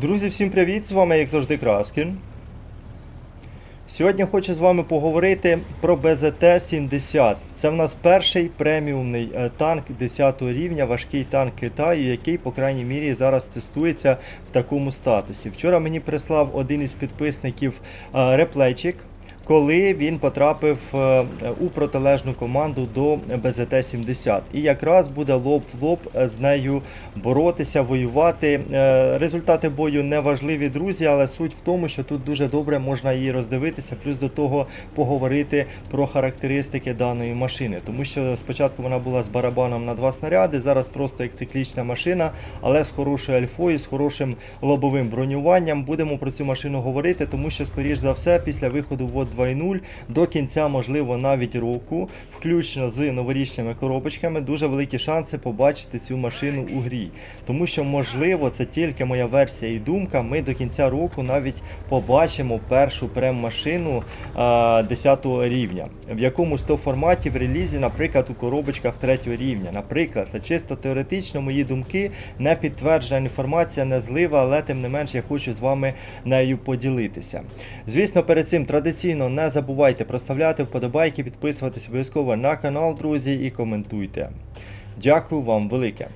Друзі, всім привіт! З вами, як завжди, Краскін. Сьогодні хочу з вами поговорити про БЗТ-70. Це в нас перший преміумний е, танк 10 рівня, важкий танк Китаю, який, по крайній мірі, зараз тестується в такому статусі. Вчора мені прислав один із підписників реплечик. реплейчик. Коли він потрапив е, у протилежну команду до БЗТ-70. І якраз буде лоб в лоб е, з нею боротися, воювати. Е, Результати бою не важливі, друзі, але суть в тому, що тут дуже добре можна її роздивитися, плюс до того поговорити про характеристики даної машини. Тому що спочатку вона була з барабаном на два снаряди, зараз просто як циклічна машина, але з хорошою альфою, з хорошим лобовим бронюванням. Будемо про цю машину говорити, тому що, скоріш за все, після виходу в 2.0 до кінця, можливо, навіть року, включно з новорічними коробочками, дуже великі шанси побачити цю машину у грі. Тому що, можливо, це тільки моя версія і думка. Ми до кінця року навіть побачимо першу прем-машину а, 10 рівня, в якомусь то форматі в релізі, наприклад, у коробочках 3 рівня. Наприклад, це чисто теоретично мої думки, не підтверджена інформація, не злива, але тим не менш я хочу з вами нею поділитися. Звісно, перед цим традиційно не забувайте проставляти вподобайки, підписуватись обов'язково на канал, друзі, і коментуйте. Дякую вам велике.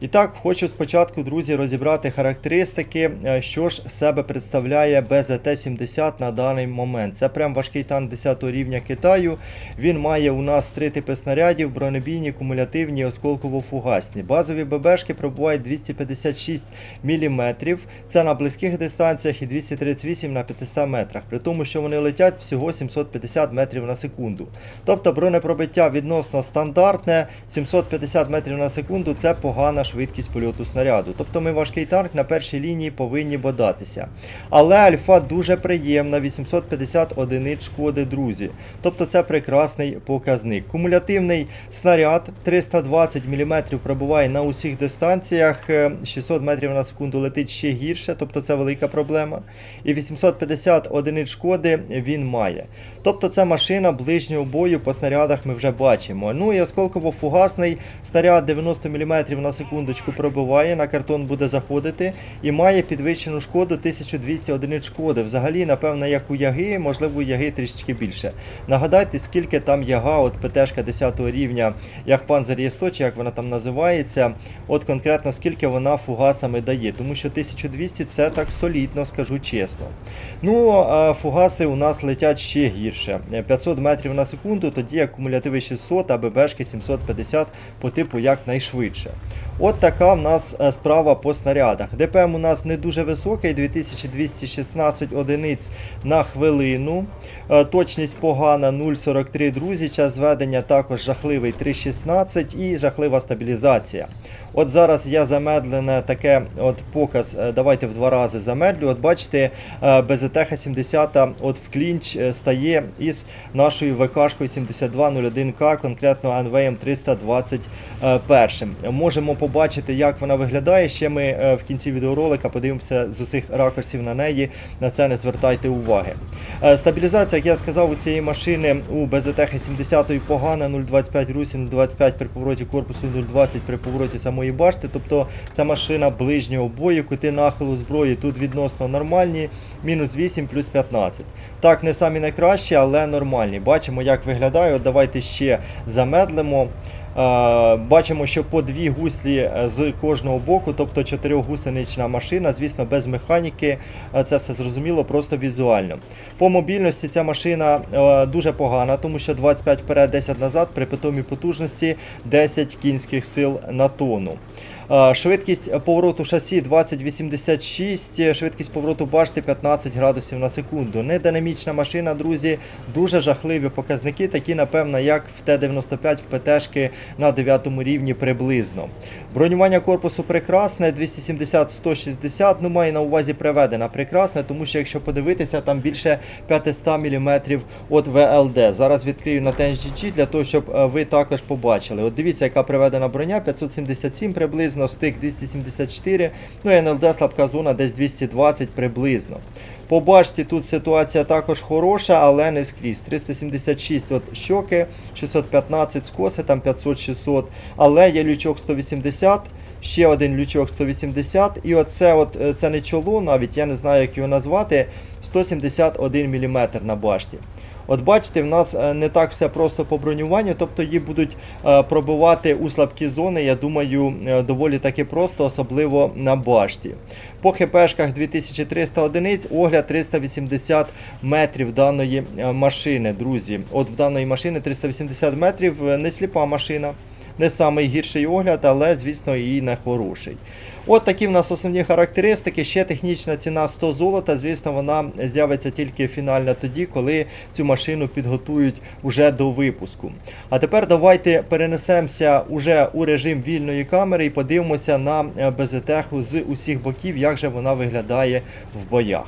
І так, хочу спочатку, друзі, розібрати характеристики, е, що ж себе представляє БЗТ-70 на даний момент. Це прям важкий танк 10 рівня Китаю. Він має у нас три типи снарядів: бронебійні, кумулятивні, осколково-фугасні. Базові ББшки пробувають 256 мм. Це на близьких дистанціях і 238 на 500 метрах. При тому, що вони летять всього 750 метрів на секунду. Тобто бронепробиття відносно стандартне, 750 метрів на секунду це погана швидкість польоту снаряду. Тобто ми важкий танк на першій лінії повинні бодатися. Але альфа дуже приємна, 850 одиниць шкоди, друзі. Тобто це прекрасний показник. Кумулятивний снаряд 320 мм пробуває на усіх дистанціях, е, 600 метрів на секунду летить ще гірше, тобто це велика проблема. І 850 одиниць шкоди він має. Тобто це машина ближнього бою по снарядах ми вже бачимо. Ну і осколково-фугасний снаряд 90 мм на секундочку пробиває, на картон буде заходити і має підвищену шкоду 1200 одиниць шкоди. Взагалі, напевно, як у яги, можливо, у яги трішечки більше. Нагадайте, скільки там яга, от ПТшка 10 рівня, як Panzer Є100, чи як вона там називається, от конкретно скільки вона фугасами дає. Тому що 1200 це так солідно, скажу чесно. Ну, а фугаси у нас летять ще гірше. 500 метрів на секунду, тоді як кумулятиви 600, а ББшки 750 по типу якнайшвидше. От така в нас е, справа по снарядах. ДПМ у нас не дуже високий, 2216 одиниць на хвилину. Е, Точність погана 0,43, друзі. Час зведення також жахливий 3,16 і жахлива стабілізація. От зараз я замедлене таке от показ, е, давайте в два рази замедлю. От бачите, е, БЗТХ 70 от в клінч стає із нашою ВКшкою 7201К, конкретно Анвеєм 321. Можемо побачити, як вона виглядає. Ще ми е, в кінці відеоролика подивимося з усіх ракурсів на неї. На це не звертайте уваги. Е, Стабілізація, як я сказав, у цієї машини у БЗТХ 70 погана 0,25 русі, 0,25 при повороті корпусу, 0,20 при повороті самої башти. Тобто це машина ближнього бою, кути нахилу зброї тут відносно нормальні, мінус 8 плюс 15. Так, не самі найкращі, але нормальні. Бачимо, як виглядає. От давайте ще замедлимо. Е, Бачимо, що по дві гуслі е, з кожного боку, тобто чотирьохгусенична машина, звісно, без механіки. Е, Це все зрозуміло, просто візуально. По мобільності ця машина дуже погана, тому що 25 вперед, 10 назад, при питомій потужності 10 кінських сил на тонну. Е, Швидкість повороту шасі 2086, швидкість повороту башти 15 градусів на секунду. Нединамічна машина, друзі, дуже жахливі показники, такі, напевно, як в Т-95 в ПТшки на 9 рівні приблизно. Бронювання корпусу прекрасне, 270-160, ну маю на увазі приведена прекрасне, тому що якщо подивитися, там більше 500 мм от ВЛД. Зараз відкрию на TNGG для того, щоб е, ви також побачили. От дивіться, яка приведена броня, 577 приблизно, стик 274, ну і НЛД слабка зона десь 220 приблизно. По башті тут ситуація також хороша, але не скрізь. 376 от щоки, 615 скоси, там 500-600, але є лючок 180. ще один лючок 180, і оце от, е, це не чоло, навіть я не знаю, як його назвати, 171 мм на башті. От бачите, в нас е, не так все просто по бронюванню, тобто її будуть е, пробивати у слабкі зони, я думаю, е, доволі таки просто, особливо на башті. По хпшках 2300 одиниць, огляд 380 метрів даної машини, друзі. От в даної машини 380 метрів, не сліпа машина. Не самий гірший огляд, але, звісно, і не хороший. От такі в нас основні характеристики. Ще технічна ціна 100 золота. Звісно, вона з'явиться тільки фінально тоді, коли цю машину підготують уже до випуску. А тепер давайте перенесемося уже у режим вільної камери і подивимося на е, безетеху з усіх боків, як же вона виглядає в боях.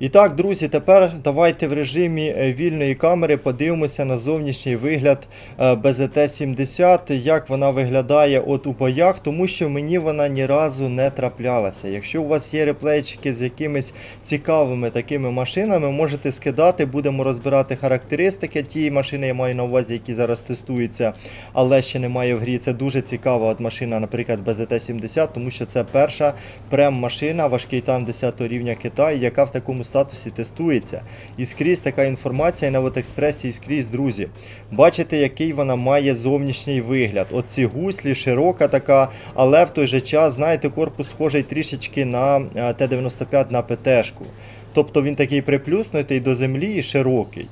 І так, друзі, тепер давайте в режимі е, вільної камери подивимося на зовнішній вигляд е, БЗТ-70, як вона виглядає от у боях, тому що мені вона ні разу не траплялася. Якщо у вас є реплейчики з якимись цікавими такими машинами, можете скидати, будемо розбирати характеристики тієї машини, я маю на увазі, які зараз тестуються, але ще немає в грі. Це дуже цікава от машина, наприклад, БЗТ-70, тому що це перша прем-машина, важкий танк 10 рівня Китаю, яка в такому статусі тестується. І скрізь така інформація на Вотекспресі і скрізь, друзі. Бачите, який вона має зовнішній вигляд. Оці гуслі, широка така, але в той же час, знаєте, корпус схожий трішечки на е, Т-95 на ПТ-шку. Тобто він такий приплюснутий до землі і широкий.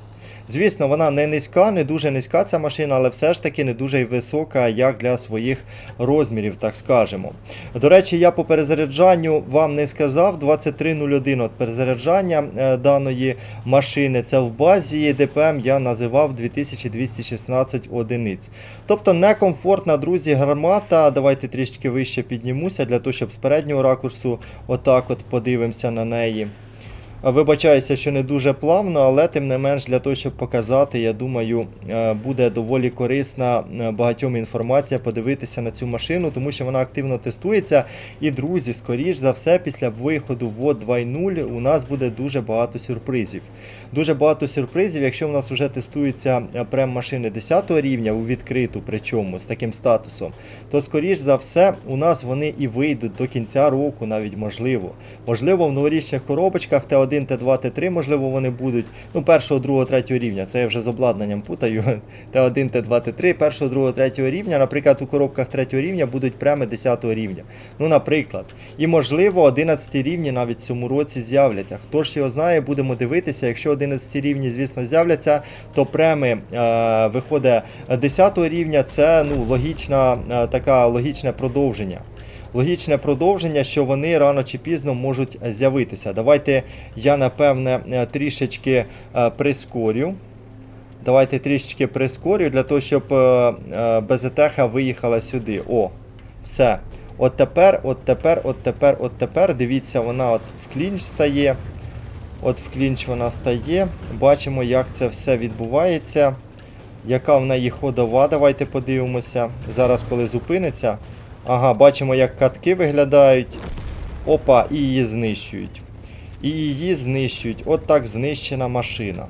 Звісно, вона не низька, не дуже низька ця машина, але все ж таки не дуже й висока, як для своїх розмірів, так скажемо. До речі, я по перезаряджанню вам не сказав 2301 от перезаряджання е, даної машини. Це в базі ДПМ я називав 2216 одиниць. Тобто некомфортна, друзі, гармата. Давайте трішки вище піднімуся для того, щоб з переднього ракурсу отак от подивимося на неї. Вибачаюся, що не дуже плавно, але тим не менш для того, щоб показати, я думаю, е, буде доволі корисна е, багатьом інформація подивитися на цю машину, тому що вона активно тестується. І друзі, скоріш за все, після виходу ВОД 2.0 у нас буде дуже багато сюрпризів. Дуже багато сюрпризів, якщо в нас вже тестуються е, прем-машини 10 рівня у відкриту, причому з таким статусом, то скоріш за все у нас вони і вийдуть до кінця року, навіть можливо. Можливо, в новорічних коробочках Т1, Т2, Т3, можливо, вони будуть. Ну, першого, другого, третього рівня. Це я вже з обладнанням путаю. Т1, Т2, Т3, першого, другого, третього рівня. Наприклад, у коробках третього рівня будуть преми 10 рівня. Ну, наприклад. І можливо, 11 рівні навіть в цьому році з'являться. Хто ж його знає, будемо дивитися. Якщо 11 рівні, звісно, з'являться, то преми е, виходить 10 рівня. Це ну, логічна, е, така логічне продовження. Логічне продовження, що вони рано чи пізно можуть з'явитися. Давайте я напевне е, трішечки е, прискорю. Давайте трішечки прискорю для того, щоб е, безетеха виїхала сюди. О, все. От тепер, от тепер, от тепер, от тепер. Дивіться, вона от в клінч стає. От в клінч вона стає. Бачимо, як це все відбувається. Яка в неї ходова, давайте подивимося. Зараз, коли зупиниться. Ага, бачимо, як катки виглядають. Опа, і її знищують. І її знищують. От так знищена машина.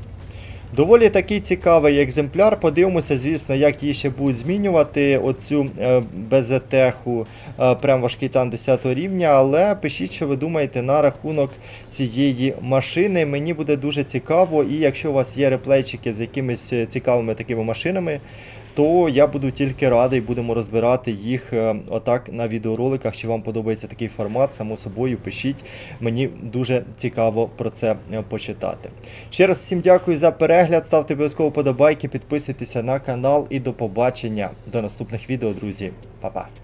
Доволі такий цікавий екземпляр. Подивимося, звісно, як її ще будуть змінювати оцю е, безетеху, е, прям важкий тан 10 рівня. Але пишіть, що ви думаєте на рахунок цієї машини. Мені буде дуже цікаво. І якщо у вас є реплейчики з якимись е, цікавими такими машинами, то я буду тільки радий, будемо розбирати їх е, отак на відеороликах. Чи вам подобається такий формат, само собою пишіть. Мені дуже цікаво про це е, почитати. Ще раз всім дякую за перегляд. Ставте обов'язково подобайки, підписуйтеся на канал і до побачення до наступних відео, друзі. Па-па.